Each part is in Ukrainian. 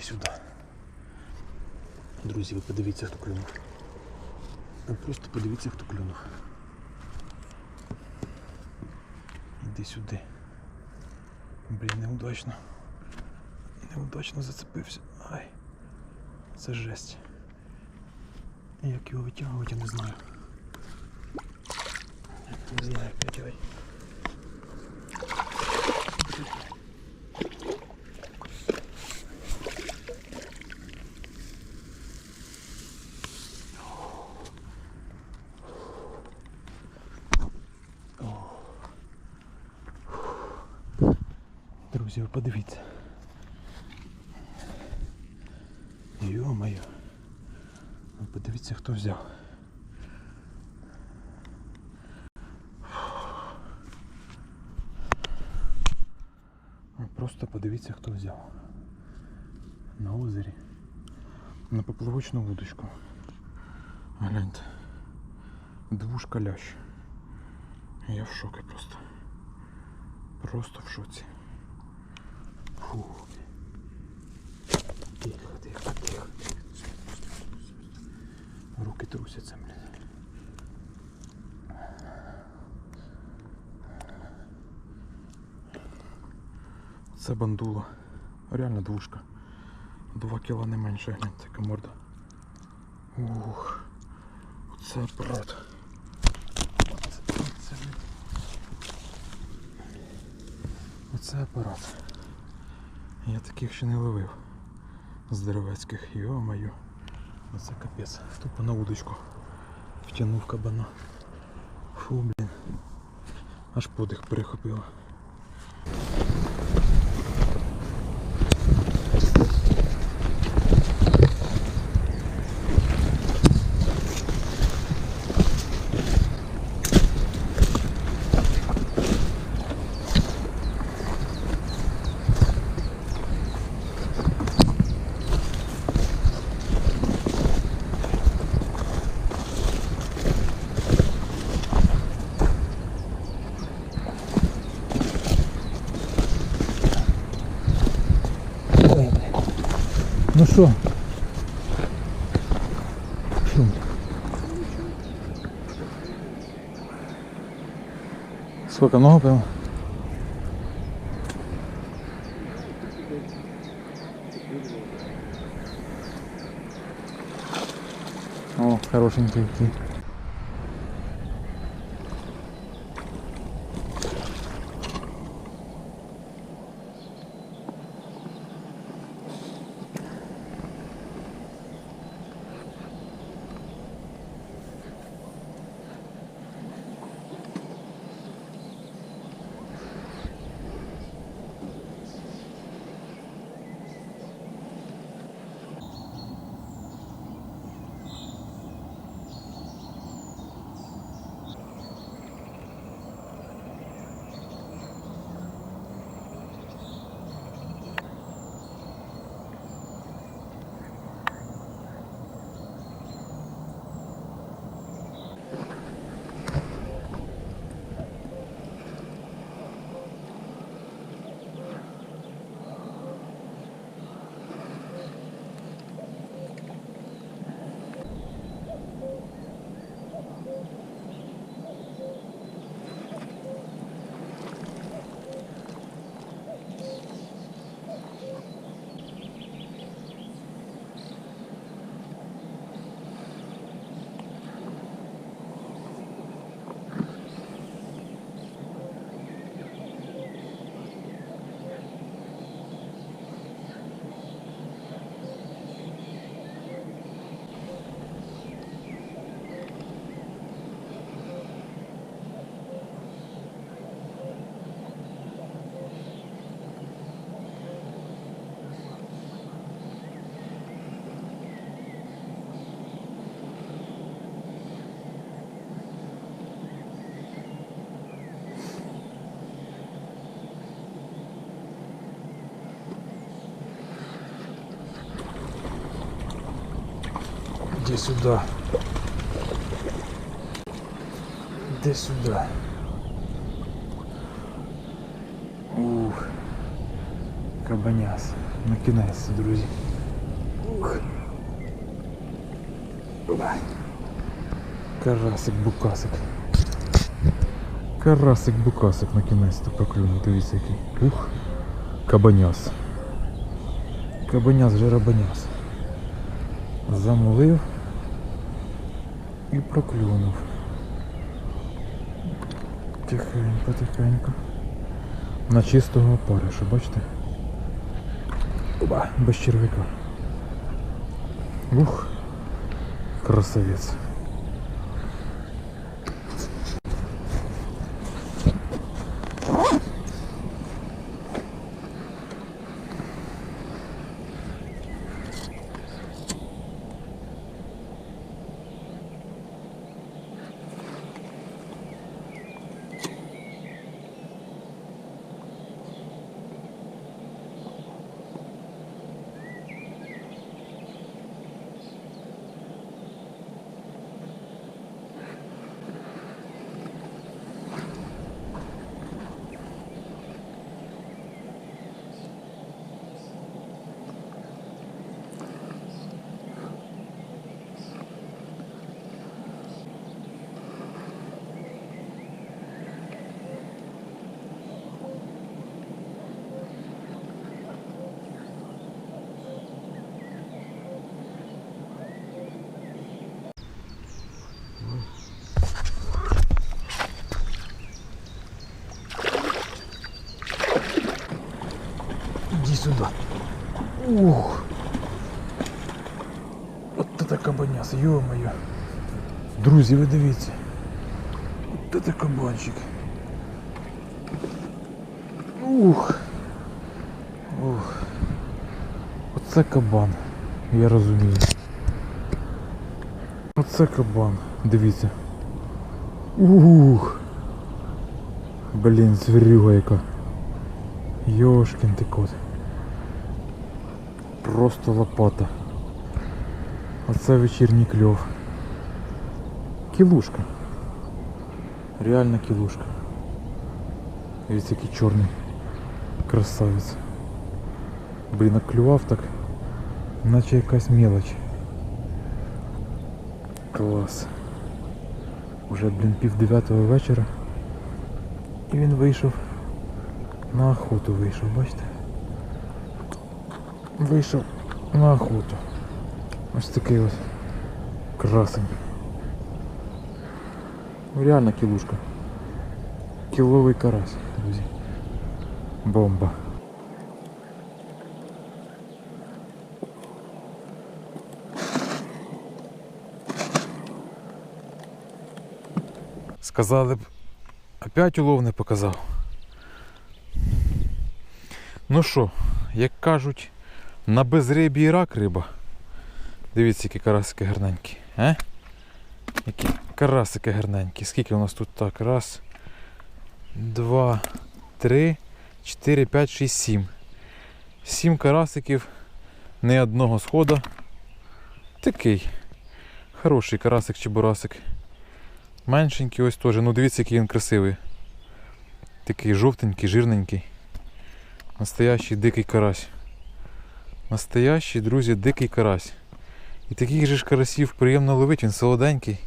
Сюди. Друзі, ви подивіться, хто клюнув. Ви просто подивіться, хто клюнув. Іди сюди. Блін, неудачно. Неудачно зацепився. Ай. Це жесть. Як його витягувати, я не знаю. Не знаю, як Друзі, подивіться. Йо-моє. Ви подивіться, хто взяв. Ви Просто подивіться, хто взяв. На озері. На поплавочну вудочку. Гляньте. Двушка лящ. Я в шокі просто. Просто в шоці. Фу. Тихо, тихо, тихо. Руки трусяться, блін. Це бандула. Реально двушка. Два кіла не менше, гляньте, яка морда. Ух. Оце апарат. Оце, оце. Оце апарат. Я таких ще не ловив. Здоровецьких, йо-маю. Оце капець. Тупо на удочку. Втягнув кабана. Фу, блін. Аж подих перехопило. Ну що? Що? Сколько много прямо? О, хорошенький какие. Иди сюда. Иди сюда. Ух. Кабаняс. Накинається, друзі. Ух. Карасик, букасик. Карасик, букасик на кінець-то проклюнув. Дивіться. Ух. Кабаняс. Кабаняс, жеребаняс. Замолив і проклюнув. Тихенько, тихенько. На чистого опаришу, бачите? Оба, без червяка. Ух, красавець. Кабаняс, йо-моє. Друзі, ви дивіться. От це кабанчик. Ух. Ух. Оце кабан. Я розумію. Оце кабан. Дивіться. Ух. Блін, звірюга яка. Йошкін ти кот. Просто лопата. Оце вечірній кльов. Кілушка. Реально кілушка. Дивіться, який чорний. Красавець. Блін, наклював так. Наче якась мелоч. Клас. Уже, блін, пів дев'ятого вечора. І він вийшов на охоту вийшов, бачите? Вийшов на охоту. Ось такий ось красень. Ну, Реально кілушка. Кіловий карась, друзі. Бомба. Сказали б, опять улов не показав. Ну що, як кажуть, на безрибі і рак риба. Дивіться, які карасики гарненькі. А? Які карасики гарненькі. Скільки у нас тут так? Раз, два, три, чотири, п'ять, шість, сім. Сім карасиків, не одного схода. Такий. Хороший карасик чи бурасик. Меншенький ось теж. Ну дивіться, який він красивий. Такий жовтенький, жирненький. Настоящий дикий карась. Настоящий, друзі, дикий карась. І таких же ж карасів приємно ловить, він солоденький.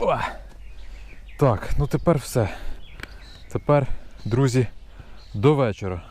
О! Так, ну тепер все. Тепер, друзі, до вечора.